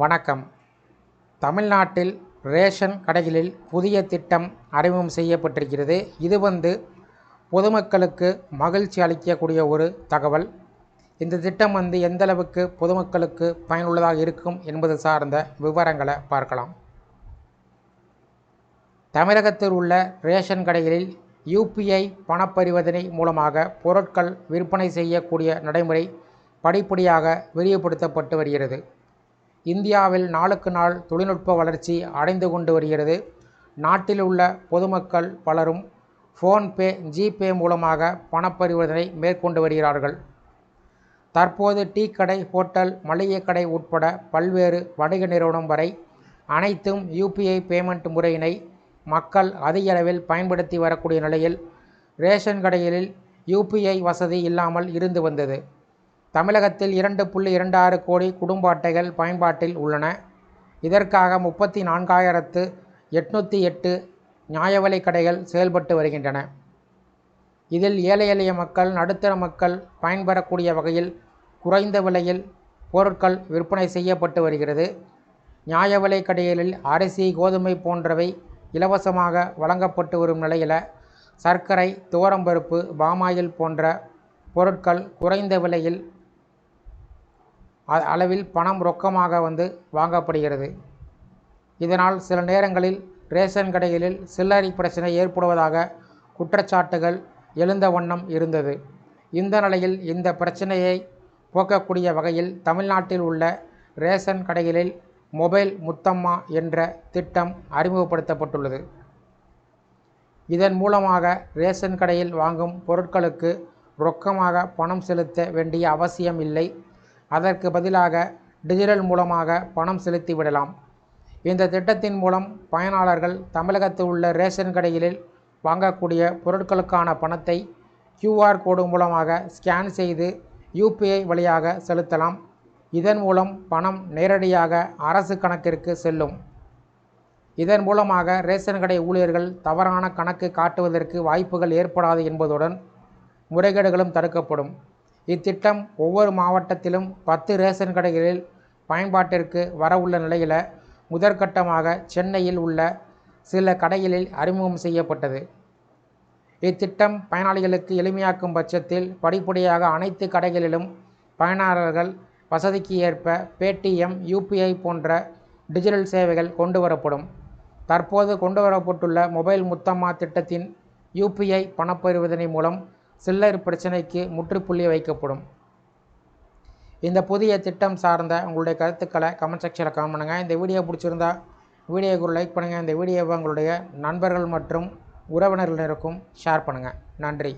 வணக்கம். தமிழ்நாட்டில் ரேஷன் கடைகளில் புதிய திட்டம் அறிமுகம் செய்யப்பட்டிருக்கிறது. இது வந்து பொதுமக்களுக்கு மகிழ்ச்சி அளிக்கக்கூடிய ஒரு தகவல். இந்த திட்டம் வந்து எந்தளவுக்கு பொதுமக்களுக்கு பயனுள்ளதாக இருக்கும் என்பது சார்ந்த விவரங்களை பார்க்கலாம். தமிழகத்தில் உள்ள ரேஷன் கடைகளில் யூபிஐ பணப்பரிவர்த்தனை மூலமாக பொருட்கள் விற்பனை செய்யக்கூடிய நடைமுறை படிப்படியாக விரிவுபடுத்தப்பட்டு வருகிறது. இந்தியாவில் நாளுக்கு நாள் தொழில்நுட்ப வளர்ச்சி அடைந்து கொண்டு வருகிறது. நாட்டில் உள்ள பொதுமக்கள் பலரும் ஃபோன்பே ஜிபே மூலமாக பணப்பரிவர்த்தனை மேற்கொண்டு வருகிறார்கள். தற்போது டீ கடை ஹோட்டல் மளிகை கடை உட்பட பல்வேறு வணிக நிறுவனம் வரை அனைத்தும் யூபிஐ பேமெண்ட் முறையினை மக்கள் அதிக அளவில் பயன்படுத்தி வரக்கூடிய நிலையில் ரேஷன் கடைகளில் யூபிஐ வசதி இல்லாமல் இருந்து வந்தது. தமிழகத்தில் இரண்டு புள்ளி இரண்டு ஆறு கோடி குடும்ப அட்டைகள் பயன்பாட்டில் உள்ளன. இதற்காக முப்பத்தி நான்காயிரத்து எட்நூற்றி எட்டு நியாய கடைகள் செயல்பட்டு வருகின்றன. இதில் ஏழை எளிய மக்கள் நடுத்தர மக்கள் பயன்பெறக்கூடிய வகையில் குறைந்த விலையில் பொருட்கள் விற்பனை செய்யப்பட்டு வருகிறது. நியாய விலைக் கடைகளில் அரிசி கோதுமை போன்றவை இலவசமாக வழங்கப்பட்டு வரும் நிலையில் சர்க்கரை துவரம்பருப்பு பாமாயில் போன்ற பொருட்கள் குறைந்த விலையில் அளவில் பணம் ரொக்கமாக வந்து வாங்கப்படுகிறது. இதனால் சில நேரங்களில் ரேஷன் கடைகளில் சில்லறை பிரச்சனை ஏற்படுவதாக குற்றச்சாட்டுகள் எழுந்த வண்ணம் இருந்தது. இந்த நிலையில் இந்த பிரச்சனையை போக்கக்கூடிய வகையில் தமிழ்நாட்டில் உள்ள ரேஷன் கடைகளில் மொபைல் முத்தம்மா என்ற திட்டம் அறிமுகப்படுத்தப்பட்டுள்ளது. இதன் மூலமாக ரேஷன் கடையில் வாங்கும் பொருட்களுக்கு ரொக்கமாக பணம் செலுத்த வேண்டிய அவசியம் இல்லை. அதற்கு பதிலாக டிஜிட்டல் மூலமாக பணம் செலுத்தி விடலாம். இந்த திட்டத்தின் மூலம் பயனாளர்கள் தமிழகத்தில் உள்ள ரேஷன் கடைகளில் வாங்கக்கூடிய பொருட்களுக்கான பணத்தை கியூஆர் கோடு மூலமாக ஸ்கேன் செய்து யூபிஐ வழியாக செலுத்தலாம். இதன் மூலம் பணம் நேரடியாக அரசு கணக்கிற்கு செல்லும். இதன் மூலமாக ரேஷன் கடை ஊழியர்கள் தவறான கணக்கு காட்டுவதற்கு வாய்ப்புகள் ஏற்படாது என்பதுடன் முறைகேடுகளும் தடுக்கப்படும். இத்திட்டம் ஒவ்வொரு மாவட்டத்திலும் பத்து ரேஷன் கடைகளில் பயன்பாட்டிற்கு வரவுள்ள நிலையில் முதற்கட்டமாக சென்னையில் உள்ள சில கடைகளில் அறிமுகம் செய்யப்பட்டது. இத்திட்டம் பயனாளிகளுக்கு எளிமையாக்கும் பட்சத்தில் படிப்படியாக அனைத்து கடைகளிலும் பயனாளர்கள் வசதிக்கு ஏற்ப பேடிஎம் யூபிஐ போன்ற டிஜிட்டல் சேவைகள் கொண்டு வரப்படும். தற்போது கொண்டு வரப்பட்டுள்ள மொபைல் முத்தம்மா திட்டத்தின் யூபிஐ பணப்பரிவர்த்தனை மூலம் சில்லறை பிரச்சனைக்கு முற்றுப்புள்ளி வைக்கப்படும். இந்த புதிய திட்டம் சார்ந்த உங்களுடைய கருத்துக்களை கமெண்ட் செக்ஷனில் கமெண்ட் பண்ணுங்கள் இந்த வீடியோ பிடிச்சிருந்தா வீடியோக்கு ஒரு லைக் பண்ணுங்கள் இந்த வீடியோவை உங்களுடைய நண்பர்கள் மற்றும் உறவினர்களினருக்கும் ஷேர் பண்ணுங்கள் நன்றி.